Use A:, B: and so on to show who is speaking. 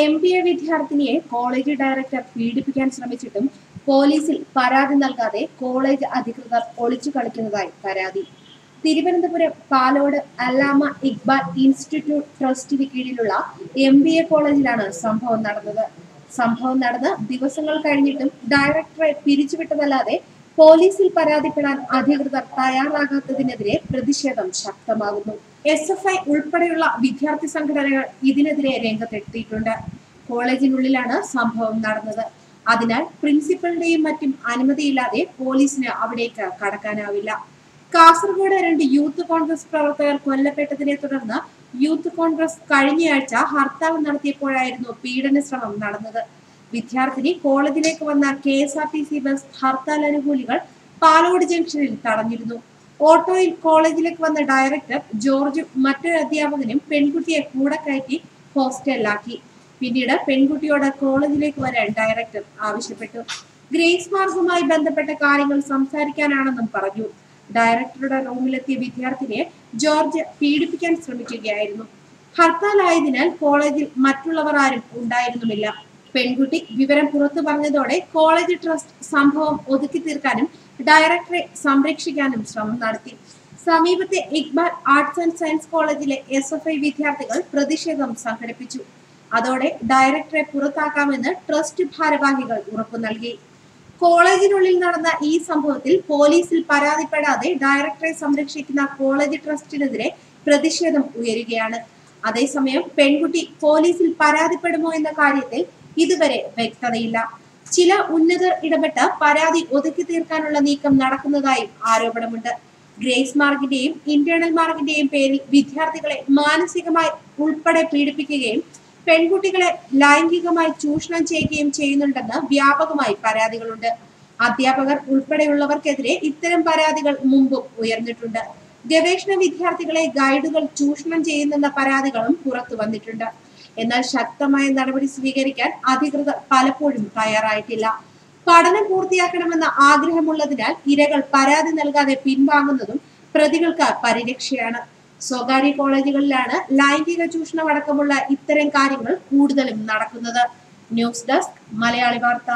A: M B A വിദ്യാർത്ഥിനിയെ college director പീഡിപ്പിക്കാൻ ശ്രമിച്ചിട്ടും പോലീസിൽ പരാതി നൽകാതെ കോളേജ് അധികൃതർ ഒളിച്ചു കളിക്കുന്നതായി പരാതി. തിരുവനന്തപുരം പാലോട് അല്ലാമ ഇക്ബാൽ ഇൻസ്റ്റിറ്റ്യൂട്ട് ട്രസ്റ്റിന് കീഴിലുള്ള എം ബി എ കോളേജിലാണ് സംഭവം നടന്നത്. സംഭവം നടന്ന് ദിവസങ്ങൾ കഴിഞ്ഞിട്ടും ഡയറക്ടറെ പിരിച്ചുവിട്ടതല്ലാതെ പോലീസിൽ പരാതിപ്പെടാൻ അധികൃതർ തയ്യാറാകാത്തതിനെതിരെ പ്രതിഷേധം ശക്തമാകുന്നു. എസ് എഫ് ഐ ഉൾപ്പെടെയുള്ള വിദ്യാർത്ഥി സംഘടനകൾ ഇതിനെതിരെ രംഗത്തെത്തിയിട്ടുണ്ട്. കോളേജിനുള്ളിലാണ് സംഭവം നടന്നത്. അതിനാൽ പ്രിൻസിപ്പലിന്റെയും മറ്റും അനുമതിയില്ലാതെ പോലീസിന് അവിടേക്ക് കടക്കാനാവില്ല. കാസർഗോഡ് രണ്ട് യൂത്ത് കോൺഗ്രസ് പ്രവർത്തകർ കൊല്ലപ്പെട്ടതിനെ തുടർന്ന് യൂത്ത് കോൺഗ്രസ് കഴിഞ്ഞയാഴ്ച ഹർത്താൽ നടത്തിയപ്പോഴായിരുന്നു പീഡന ശ്രമം നടന്നത്. വിദ്യാർത്ഥിനി കോളേജിലേക്ക് വന്ന K S R T C bus hartal അനുകൂലികൾ പാലോട് ജംഗ്ഷനിൽ തടഞ്ഞിരുന്നു. ഓട്ടോയിൽ കോളേജിലേക്ക് വന്ന ഡയറക്ടർ ജോർജും മറ്റൊരു അധ്യാപകനും പെൺകുട്ടിയെ കൂടെ കയറ്റി ഹോസ്റ്റലിലാക്കി. പിന്നീട് പെൺകുട്ടിയോട് കോളേജിലേക്ക് വരാൻ ഡയറക്ടർ ആവശ്യപ്പെട്ടു. ഗ്രേസ് മാർഗുമായി ബന്ധപ്പെട്ട കാര്യങ്ങൾ സംസാരിക്കാനാണെന്നും പറഞ്ഞു. ഡയറക്ടറുടെ റൂമിലെത്തിയ വിദ്യാർത്ഥിനിയെ ജോർജ് പീഡിപ്പിക്കാൻ ശ്രമിക്കുകയായിരുന്നു. ഹർത്താൽ ആയതിനാൽ കോളേജിൽ മറ്റുള്ളവർ ആരും ഉണ്ടായിരുന്നുമില്ല. പെൺകുട്ടി വിവരം പുറത്തു പറഞ്ഞതോടെ കോളേജ് ട്രസ്റ്റ് സംഭവം ഒതുക്കി തീർക്കാനും ഡയറക്ടറെ സംരക്ഷിക്കാനും ശ്രമം നടത്തി. സമീപത്തെ ഇക്ബാൽ ആർട്സ് ആൻഡ് സയൻസ് കോളേജിലെ എസ് എഫ് ഐ വിദ്യാർത്ഥികൾ പ്രതിഷേധം സംഘടിപ്പിച്ചു. അതോടെ ഡയറക്ടറെ പുറത്താക്കാമെന്ന് ട്രസ്റ്റ് ഭാരവാഹികൾ ഉറപ്പു നൽകി. കോളേജിനുള്ളിൽ നടന്ന ഈ സംഭവത്തിൽ പോലീസിൽ പരാതിപ്പെടാതെ ഡയറക്ടറെ സംരക്ഷിക്കുന്ന കോളേജ് ട്രസ്റ്റിനെതിരെ പ്രതിഷേധം ഉയരുകയാണ്. അതേസമയം പെൺകുട്ടി പോലീസിൽ പരാതിപ്പെടുമോ എന്ന കാര്യത്തിൽ ഇതുവരെ വ്യക്തതയില്ല. ചില ഉന്നതർ ഇടപെട്ട് പരാതി ഒതുക്കി തീർക്കാനുള്ള നീക്കം നടക്കുന്നതായും ആരോപണമുണ്ട്. ഗ്രേസ് മാർക്കിന്റെയും ഇന്റേണൽ മാർക്കിന്റെയും പേരിൽ വിദ്യാർത്ഥികളെ മാനസികമായി ഉൾപ്പെടെ പീഡിപ്പിക്കുകയും പെൺകുട്ടികളെ ലൈംഗികമായി ചൂഷണം ചെയ്യുകയും ചെയ്യുന്നുണ്ടെന്ന് വ്യാപകമായി പരാതികളുണ്ട്. അധ്യാപകർ ഉൾപ്പെടെയുള്ളവർക്കെതിരെ ഇത്തരം പരാതികൾ മുമ്പും ഉയർന്നിട്ടുണ്ട്. ഗവേഷണ വിദ്യാർത്ഥികളെ ഗൈഡുകൾ ചൂഷണം ചെയ്യുന്നെന്ന പരാതികളും പുറത്തു വന്നിട്ടുണ്ട്. എന്നാൽ ശക്തമായ നടപടി സ്വീകരിക്കാൻ അധികൃതർ പലപ്പോഴും തയ്യാറായിട്ടില്ല. പഠനം പൂർത്തിയാക്കണമെന്ന ആഗ്രഹമുള്ളതിനാൽ ഇരകൾ പരാതി നൽകാതെ പിൻവാങ്ങുന്നതും പ്രതികൾക്ക് പരിരക്ഷയാണ്. സ്വകാര്യ കോളേജുകളിലാണ് ലൈംഗിക ചൂഷണം അടക്കമുള്ള ഇത്തരം കാര്യങ്ങൾ കൂടുതലും നടക്കുന്നത്. ന്യൂസ് ഡെസ്ക് മലയാളി വാർത്ത.